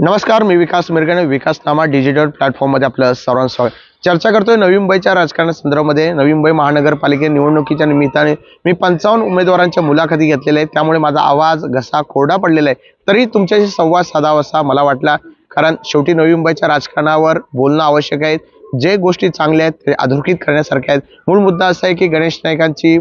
नमस्कार मी विकास मिरगणे विकासनामा डिजिटल प्लॅटफॉर्ममध्ये आपलं सर्वांचं स्वागत. चर्चा करतोय नवी मुंबईच्या राजकारणासंदर्भामध्ये नवी मुंबई महानगरपालिके निवडणुकीच्या निमित्ताने मी पंचावन्न उमेदवारांच्या मुलाखती घेतलेल्या आहेत. त्यामुळे माझा आवाज घसा कोरडा पडलेला आहे. तरी तुमच्याशी संवाद साधावा असा मला वाटला कारण शेवटी नवी मुंबईच्या राजकारणावर बोलणं आवश्यक आहे. जे गोष्टी चांगल्या आहेत ते अधोरेखित करण्यासारख्या आहेत. मूळ मुद्दा असा आहे की गणेश नायकांची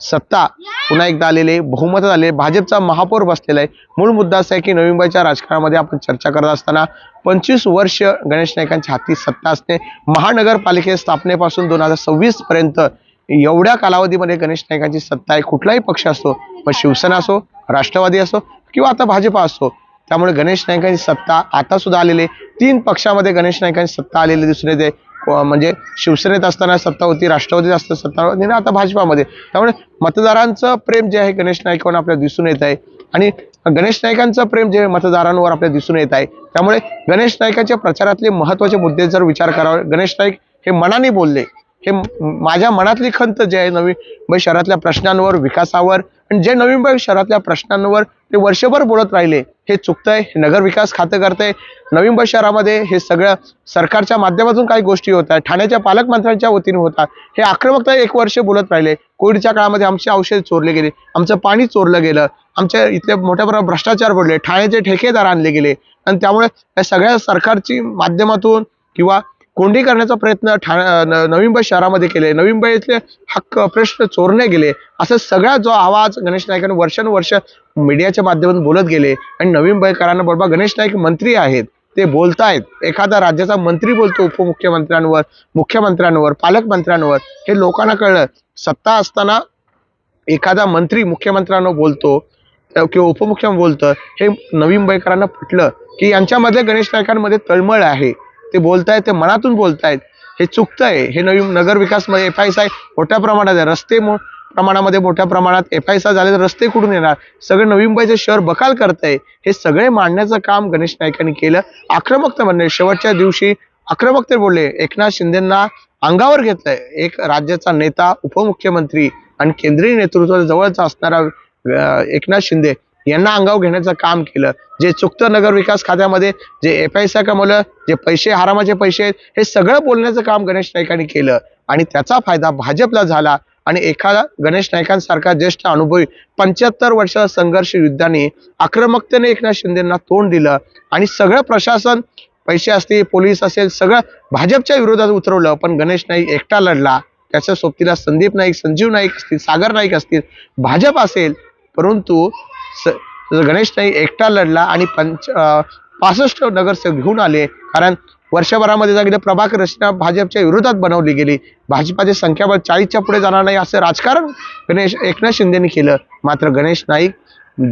सत्ता पुन्हा एकदा आलेले बहुमतात बहुमत आले भाजपचा महापौर बसलेला आहे. मूळ मुद्दा असा आहे की नोव्हेंबरच्या राजकारणामध्ये आपण चर्चा करत असताना पंचवीस वर्ष गणेश नाईकांच्या हाती सत्ता असते. महानगरपालिके स्थापनेपासून दोन हजार सव्वीस पर्यंत एवढ्या कालावधीमध्ये गणेश नाईकांची सत्ता आहे. कुठलाही पक्ष असतो मग शिवसेना असो राष्ट्रवादी असो किंवा आता भाजपा असो त्यामुळे गणेश नाईकांची सत्ता आता सुद्धा आलेली तीन पक्षामध्ये गणेश नाईकांची सत्ता आलेली दिसून येते. म्हणजे शिवसेनेत असताना सत्ता होती राष्ट्रवादीत असताना सत्ता होती ना आता भाजपामध्ये. त्यामुळे मतदारांचं प्रेम जे आहे गणेश नाईकांना आपल्याला दिसून येत आहे. आणि गणेश नाईकांचं प्रेम जे मतदारांवर आपल्याला दिसून येत आहे. त्यामुळे गणेश नाईकांच्या प्रचारातले महत्त्वाचे मुद्दे जर विचार करावा गणेश नाईक हे मनाने बोलले हे माझ्या मनातली खंत जे आहे नवी मुंबई शहरातल्या प्रश्नांवर विकासावर आणि जे नवी मुंबई शहरातल्या प्रश्नांवर ते वर्षभर बोलत राहिले हे चुकतंय हे नगर विकास खातं करतंय. नवी मुंबई शहरामध्ये हे सगळं सरकारच्या माध्यमातून काही गोष्टी होत आहेत ठाण्याच्या पालकमंत्र्यांच्या वतीने होतात. हे आक्रमकता एक वर्ष बोलत राहिले. कोविडच्या काळामध्ये आमचे औषध चोरले गेले आमचं पाणी चोरलं गेलं आमच्या इथले मोठ्या प्रमाणात भ्रष्टाचार पडले ठाण्याचे ठेकेदार आणले गेले. आणि त्यामुळे या सगळ्या सरकारची माध्यमातून किंवा कोंडी करण्याचा प्रयत्न ठा न- नवी मुंबई शहरामध्ये केले. नवी मुंबईतले हक्क प्रश्न चोरणे गेले. असं सगळा जो आवाज गणेश नाईकांनी वर्षानुवर्ष मीडियाच्या माध्यमातून बोलत गेले. आणि नवी मुंबईकरांना बरोबर गणेश नाईक मंत्री आहेत. ते बोलतायत. एखादा राज्याचा मंत्री बोलतो उपमुख्यमंत्र्यांवर मुख्यमंत्र्यांवर पालकमंत्र्यांवर. हे लोकांना कळलं. सत्ता असताना एखादा मंत्री मुख्यमंत्र्यांना बोलतो किंवा उपमुख्यमंत्री बोलतं हे नवी मुंबईकरांना पटलं की यांच्यामध्ये गणेश नायकांमध्ये तळमळ आहे. ते बोलतायत ते मनातून बोलतायत. हे चुकतंय. हे नवीन नगर विकासमध्ये एफ आय एस आय मोठ्या प्रमाणात आहे. रस्ते मो प्रमाणामध्ये मोठ्या प्रमाणात एफ आय एस आय झाले तर रस्ते कुठून येणार? सगळं नवी मुंबईचे शहर बकाल करतंय. हे सगळे मांडण्याचं काम गणेश नाईकांनी केलं. आक्रमकता म्हणणे शेवटच्या दिवशी आक्रमकते बोलले. एकनाथ शिंदेंना अंगावर घेतलंय. एक राज्याचा नेता उपमुख्यमंत्री आणि केंद्रीय नेतृत्व जवळचा असणारा एकनाथ शिंदे. यांना अंगावर घेण्याचं काम केलं. जे चुकतं नगर विकास खात्यामध्ये जे एफ आय कमवलं जे पैसे हरामाचे पैसे आहेत हे सगळं बोलण्याचं काम गणेश नाईकांनी केलं. आणि त्याचा फायदा भाजपला झाला. आणि एखादा गणेश नाईकांसारखा ज्येष्ठ अनुभवी पंच्याहत्तर वर्ष संघर्ष युद्धाने आक्रमकतेने एकनाथ शिंदेना तोंड दिलं. आणि सगळं प्रशासन पैसे असतील पोलीस असेल सगळं भाजपच्या विरोधात उतरवलं. पण गणेश नाईक एकटा लढला. त्याच्या सोबतीला संदीप नाईक संजीव नाईक असतील सागर नाईक असतील भाजप असेल. परंतु स गणेश नाईक एकटा लढला आणि पंच पासष्ट नगरसेवक घेऊन आले. कारण वर्षभरामध्ये सांगितलं प्रभाकर रचना भाजपच्या विरोधात बनवली गेली. भाजपाचे संख्याबळ चाळीसच्या पुढे जाणार नाही असं राजकारण गणेश एकनाथ शिंदेनी केलं. मात्र गणेश नाईक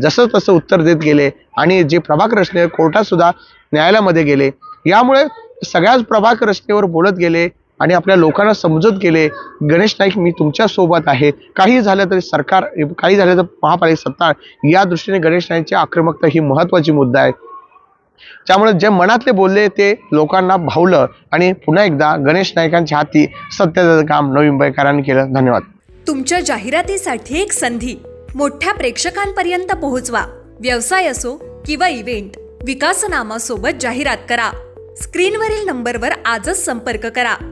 जसं तसं उत्तर देत गेले आणि जे प्रभाकर रचने कोर्टात सुद्धा न्यायालयामध्ये गेले. यामुळे सगळ्याच प्रभाकर रचनेवर बोलत गेले. आणि आपल्या लोकांना समजत गेले गणेश नाईक मी तुमच्यासोबत आहे. काही झालं तरी सरकार काही झालं तर महापालिका सत्ता या दृष्टीने गणेश नाईकची आक्रमकता ही महत्वाची मुद्दा आहे. त्यामुळे जे मनातले बोलले ते लोकांना भावलं आणि पुन्हा एकदा गणेश नाईकांच्या हाती सत्याचं काम नवी मुंबईकरांनी केलं. धन्यवाद. तुमच्या जाहिरातीसाठी एक संधी. मोठ्या प्रेक्षकांपर्यंत पोहोचवा. व्यवसाय असो किंवा इव्हेंट विकासनामा सोबत जाहिरात करा. स्क्रीनवरील नंबरवर आजच संपर्क करा.